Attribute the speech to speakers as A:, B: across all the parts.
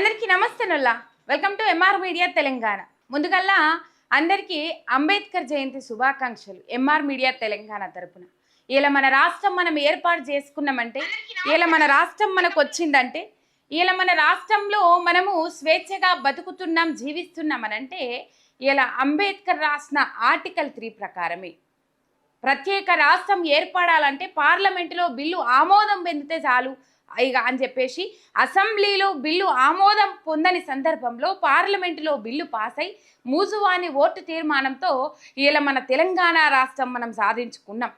A: అందరికీ నమస్తే Nulla. Welcome to MR media Telangana. ముందుగల్లా అందరికీ అంబేద్కర్ జయంతి శుభాకాంక్షలు. ఎంఆర్ మీడియా తెలంగాణ తరపున. ఇలా మన రాష్ట్రం మనం ఏర్పాటు చేసుకున్నామంటే ఇలా మన రాష్ట్రం మనకు వచ్చిందంటే ఇలా మన రాష్ట్రంలో మనము స్వేచ్ఛగా బతుకుతున్నాం జీవిస్తున్నాం అంటే ఇలా అంబేద్కర్ రాసిన ఆర్టికల్ త్రీ ప్రకారమే. ప్రత్యేక రాష్ట్రం ఏర్పడాలంటే పార్లమెంటులో బిల్లు ఆమోదం పొందితే చాలు. ఇక అని చెప్పేసి అసెంబ్లీలో బిల్లు ఆమోదం పొందని సందర్భంలో పార్లమెంటులో బిల్లు పాస్ అయి మూజువాని ఓటు తీర్మానంతో ఇలా మన తెలంగాణ రాష్ట్రం మనం సాధించుకున్నాం.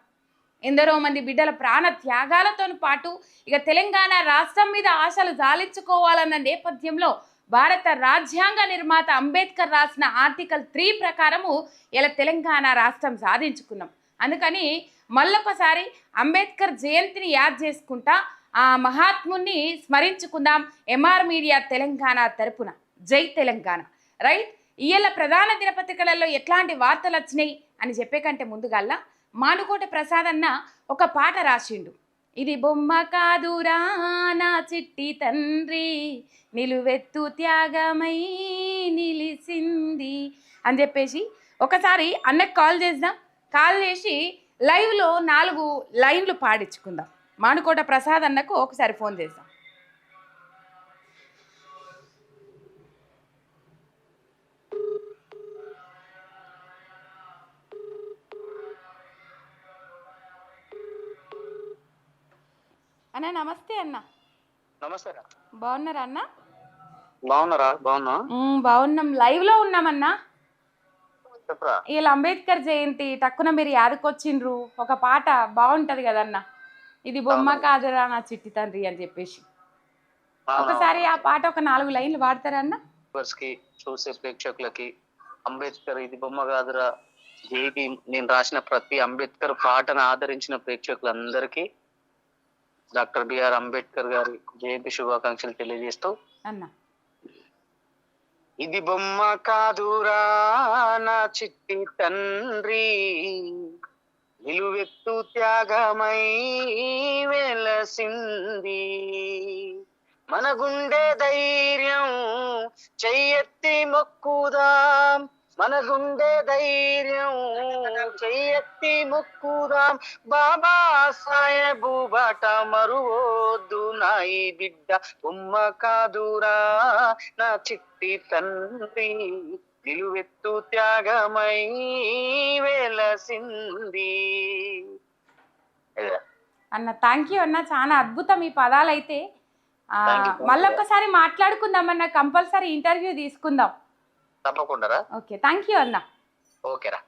A: ఎందరో మంది బిడ్డల ప్రాణ త్యాగాలతో పాటు ఇక తెలంగాణ రాష్ట్రం మీద ఆశలు జాలించుకోవాలన్న నేపథ్యంలో భారత రాజ్యాంగ నిర్మాత అంబేద్కర్ రాసిన ఆర్టికల్ త్రీ ప్రకారము ఇలా తెలంగాణ రాష్ట్రం సాధించుకున్నాం. అందుకని మళ్ళొకసారి అంబేద్కర్ జయంతిని యాద్ చేసుకుంటా ఆ మహాత్ముని స్మరించుకుందాం. ఎంఆర్ మీడియా తెలంగాణ తరపున. జై తెలంగాణ. రైట్? ఇయ్యాల ప్రధాన దినపత్రికలలో ఎట్లాంటి వార్తలు వచ్చినాయి అని చెప్పే కంటే ముందుగల్లా మానుకోట ప్రసాద్ అన్న ఒక పాట రాసిండు. ఇది బొమ్మ కాదురా నా చిట్టి తండ్రి నిలువెత్తు త్యాగమై నిలిసింది అని చెప్పేసి ఒకసారి అన్నకు కాల్ చేద్దాం. కాల్ చేసి లైవ్లో నాలుగు లైన్లు పాడించుకుందాం. మానుకోట ప్రసాద్ అన్నకు ఒకసారి ఫోన్ చేద్దాం అన్న నమస్తే అన్న.
B: నమస్తే
A: బాగున్నారా అన్న?
B: బాగున్నారా? బాగున్నా?
A: బాగున్నాం. లైవ్లో ఉన్నామన్నా
B: చెప్పరా?
A: వీళ్ళ అంబేద్కర్ జయంతి టక్కున మీరు యాదకొచ్చిండ్రు. ఒక పాట బాగుంటది కదన్న. ఇది బొమ్మ కాదురా నా చిట్టి తండ్రి అని చెప్పేసి. ఒకసారి ఆ పాట ఒక నాలుగు లైన్లు
B: వ్యూవర్స్కి చూసే ప్రేక్షకులకి అంబేద్కర్ ఇది బొమ్మ కాదురా జై భీమ్ నేను రాసిన ప్రతి అంబేద్కర్ పాటను ఆదరించిన ప్రేక్షకులందరికీ డాక్టర్ బిఆర్ అంబేద్కర్ గారి జయంతి శుభాకాంక్షలు తెలియజేస్తూ
A: అన్న.
B: ఇది బొమ్మ కాదురా నా చిట్టి తండ్రి. నిలువెత్తు త్యాగమై వెలసింది. మన గుండె ధైర్యం చెయ్యెత్తి మొక్కుదాం. మన గుండె ధైర్యం చెయ్యెత్తి మొక్కుదాం. బాబా సాయబు బాట మరువోద్దు నాయి బిడ్డ. ఉమ్మ కాదురా నా చిట్టి తండ్రి. నిలువెత్తు త్యాగమై వెలసింది.
A: అన్న థ్యాంక్ యూ అన్న చాలా అద్భుతం ఈ పదాలు అయితే
B: you.
A: మళ్ళొక్కసారి మాట్లాడుకుందాం అన్న కంపల్సరీ ఇంటర్వ్యూ తీసుకుందాం.
B: తప్పకుండా
A: ఓకే థ్యాంక్ యూ అన్న.
B: ఓకేరా.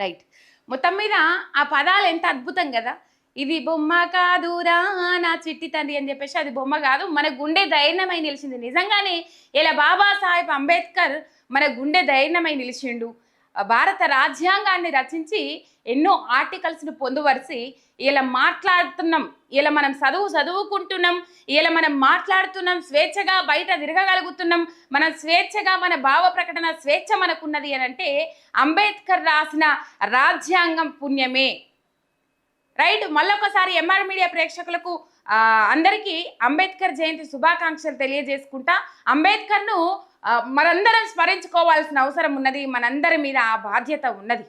A: రైట్. మొత్తం మీద ఆ పదాలు ఎంత అద్భుతం కదా. ఇది బొమ్మ కాదురా నా చిట్టి తండ్రి అని చెప్పేసి అది బొమ్మ కాదు. మన గుండె ధైర్యమై నిలిచింది. నిజంగానే ఇలా బాబాసాహెబ్ అంబేద్కర్ మన గుండె ధైర్యమై నిలిచిండు. భారత రాజ్యాంగాన్ని రచించి ఎన్నో ఆర్టికల్స్ను పొందువరిసి ఇలా మాట్లాడుతున్నాం. ఇలా మనం చదువు చదువుకుంటున్నాం. ఇలా మనం మాట్లాడుతున్నాం. స్వేచ్ఛగా బయట తిరగగలుగుతున్నాం. మనం స్వేచ్ఛగా మన భావ ప్రకటన స్వేచ్ఛ మనకున్నది అని అంటే అంబేద్కర్ రాసిన రాజ్యాంగం పుణ్యమే. రైట్ మళ్ళొకసారి ఎంఆర్ మీడియా ప్రేక్షకులకు అందరికీ అంబేద్కర్ జయంతి శుభాకాంక్షలు తెలియజేసుకుంటా. అంబేద్కర్ను మనందరం స్మరించుకోవాల్సిన అవసరం ఉన్నది మనందరి మీద ఆ బాధ్యత ఉన్నది.